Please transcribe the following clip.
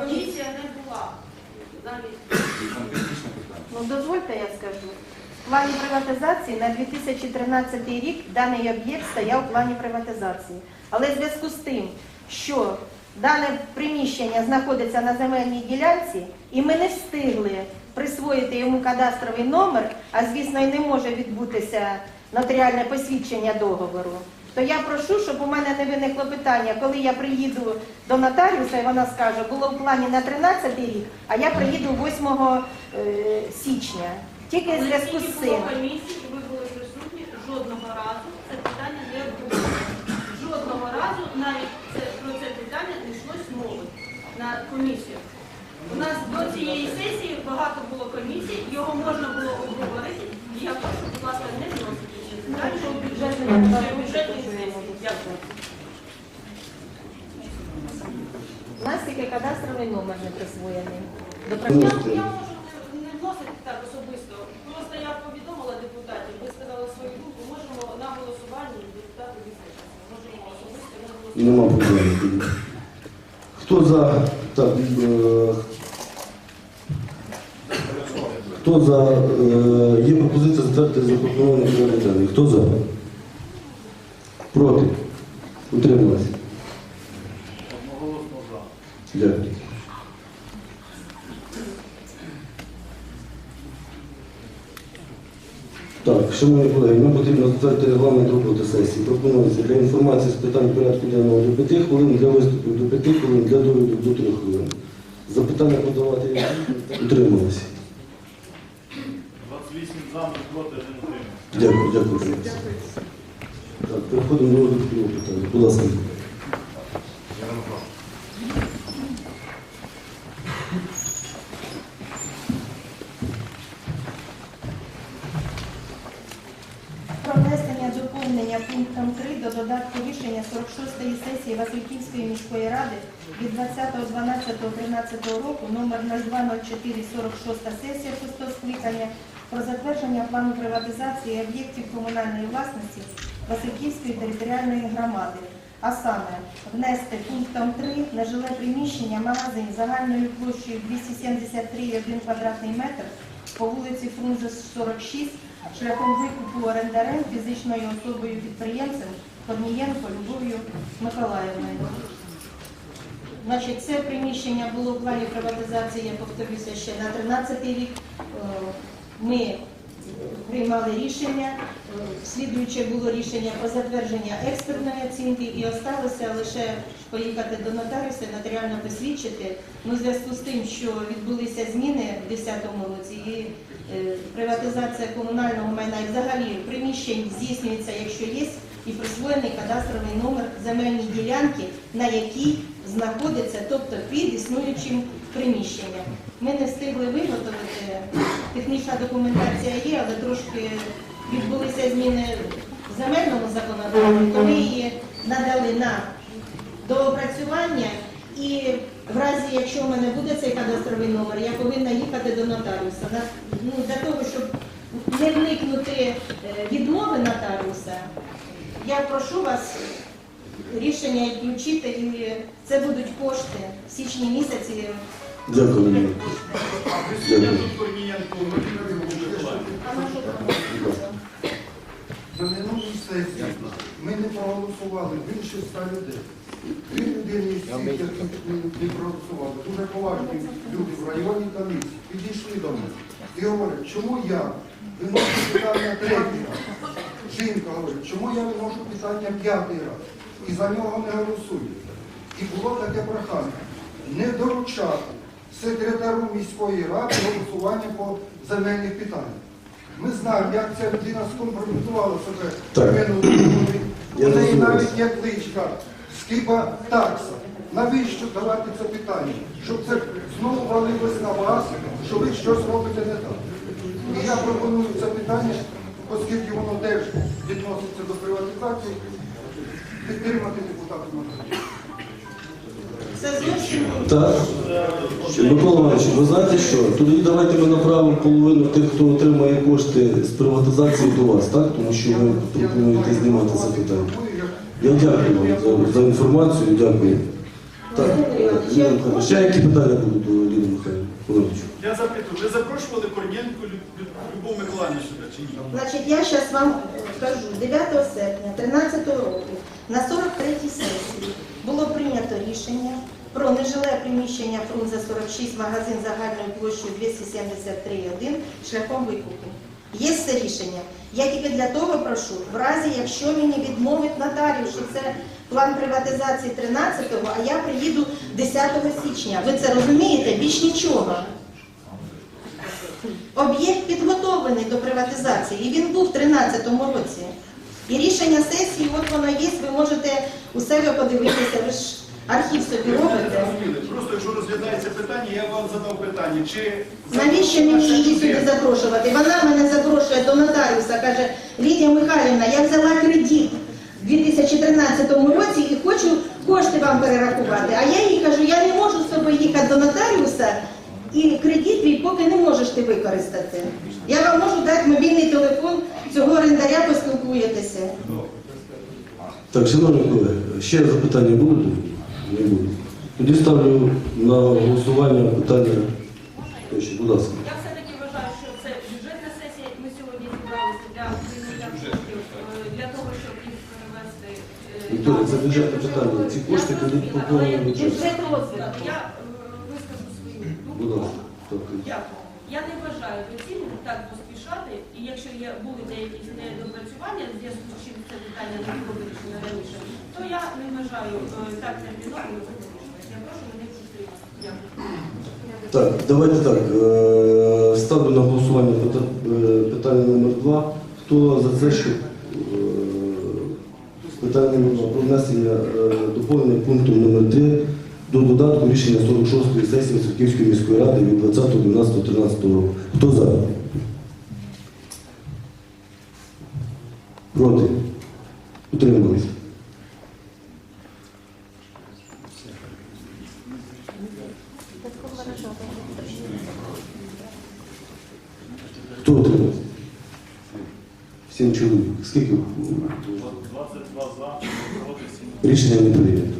Комісія не була. Ну, дозвольте, я скажу. В плані приватизації на 2013 рік даний об'єкт стояв в плані приватизації. Але в зв'язку з тим, що дане приміщення знаходиться на земельній ділянці, і ми не встигли присвоїти йому кадастровий номер, а звісно, і не може відбутися нотаріальне посвідчення договору. То я прошу, щоб у мене не виникло питання, коли я приїду до нотаріуса, і вона скаже, було в плані на 13 рік, а я приїду 8 е, січня. Тільки в зв'язку з було цим. комісій, і ви були присутні, жодного разу це питання не обговорено. Жодного разу навіть це, про це питання не йшлось мови на комісію. У нас до цієї сесії багато було комісій, його можна було обговорити. І я прошу, будь ласка, не вносити ці питання у бюджетну бюджетну сесію. Дякую. У нас тільки кадастровий номер не присвоєний. До Я, я можу не, вносити так особисто. Просто я повідомила депутатів, ви сказали свою думку, можемо на голосуванні депутати визначитися. Можемо особисто не голосувати. Нема проблем. Хто за так, е, хто за е, є пропозиція затвердити запропонований порядок денний. Хто за? Проти? Утрималися? Одноголосно за. Дякую. Так, шановні колеги, нам потрібно затвердити регламент роботи сесії. Пропонується для інформації з питань порядку денного до 5 хвилин, для виступів до 5 хвилин, для довідок до 3 хвилин. Запитання подавати утрималися. 28 за, 0 проти, 1 утримався. Дякую, дякую. Так, переходимо до питання. Будь ласка. Пунктом 3 до додатку рішення 46-ї сесії Васильківської міської ради від 20.12.13 року номер 020446 сесія 6 скликання про затвердження плану приватизації об'єктів комунальної власності Васильківської територіальної громади. А саме внести пунктом 3 нежиле приміщення магазин загальною площею 273,1 квадратний метр по вулиці Фрунзе 46 шляхом викупу орендарем фізичною особою підприємцем Корнієнко Любов'ю Миколаївною. Значить, це приміщення було в плані приватизації, я повторюся, ще на 13 рік. Е, Ми приймали рішення, слідуюче було рішення про затвердження експертної оцінки і осталося лише поїхати до нотаріуса, нотаріально посвідчити. Ну, в зв'язку з тим, що відбулися зміни в 2010 році і е, приватизація комунального майна і взагалі приміщень здійснюється, якщо є, і присвоєний кадастровий номер земельної ділянки, на якій знаходиться, тобто під існуючим приміщенням. Ми не встигли виготовити, технічна документація є, але трошки відбулися зміни в земельному законодавстві, то ми її надали на доопрацювання. І в разі, якщо в мене буде цей кадастровий номер, я повинна їхати до нотаріуса. Ну, для того, щоб не вникнути е, відмови нотаріуса, я прошу вас рішення включити, і це будуть кошти в січні місяці. Дякую. Дякую. На що там? На минулій сесії ми не проголосували більше ста людей. Дві людини які не проголосували, дуже поважні люди в районній комісії, підійшли до мене і говорять, чому я виношу питання третій раз. Жінка говорить, чому я виношу питання п'ятий раз. І за нього не голосують. І було таке прохання не доручати секретару міської ради голосування по земельних питаннях. Ми знаємо, як ця людина скомпрометувала себе Так. У неї навіть є кличка Скиба такса. Навіщо давати це питання? Щоб це знову валилось на вас, що ви щось робите не так. І я пропоную це питання, оскільки воно теж відноситься до приватизації, підтримати депутатів зовсім Так. Микола Іванович, ви знаєте що? Тоді давайте ми направимо половину тих, хто отримає кошти з приватизації до вас, так? Тому що ви пропонуєте знімати це питання. Я дякую вам за, за інформацію, дякую. Так, ще які питання будуть до Ліни Михайлівни? Я запитую, ви запрошували Корнієнку Лю- Лю- Любов Миколаївну сюди чи ні? Значить, я зараз вам кажу, 9 серпня 2013 року на 43-й сесії було прийнято рішення про нежиле приміщення Фрунзе 46, магазин загальною площею 273,1 шляхом викупу. Є це рішення. Я тільки для того прошу, в разі, якщо мені відмовить нотаріус, що це план приватизації 13-го, а я приїду 10 січня. Ви це розумієте? Більш нічого. Об'єкт підготовлений до приватизації, і він був в 2013 році. І рішення сесії, от воно є, ви можете у себе подивитися, ви ж архів собі робите. Просто якщо розглядається питання, я вам задав питання, чи Навіщо мені її сюди запрошувати? Вона мене запрошує до нотаріуса, каже, Лідія Михайлівна, я взяла кредит в 2013 році і хочу кошти вам перерахувати. А я їй кажу, я не можу з собою їхати до нотаріуса, і кредит твій поки не можеш ти використати. Я вам можу дати мобільний телефон цього орендаря, поспілкуєтеся. Так, шановні колеги, ще запитання будуть? Не будуть. Тоді ставлю на голосування питання. Ще, будь ласка. Я все-таки вважаю, що це бюджетна сесія. Ми сьогодні зібралися для прийняття коштів, е, для того, щоб їх перевести. е, Вікторія, це бюджетне питання. Ці кошти Я підуть по повному бюджету. Бюджет розвитку. Я е, вискажу свою Будь думку. ласка. Так. Дякую. Я не вважаю доцільним так поспішати, і якщо є були деякі недопрацювання в зв'язку з чим це питання не було вирішено раніше, то я не вважаю е, так терміново його. Я прошу мене підтримати. Дякую. Так, давайте так. е, Ставлю на голосування е, питання номер два. Хто за це, щоб е, питання про внесення доповнення пунктом номер 3 до додатку рішення 46-ї сесії Сергіївської міської ради від 20.12.13 року. Хто за? Проти? Утримались? Хто утримався? Сім чоловік. Скільки? 22 за, проти 7. Рішення не прийнято.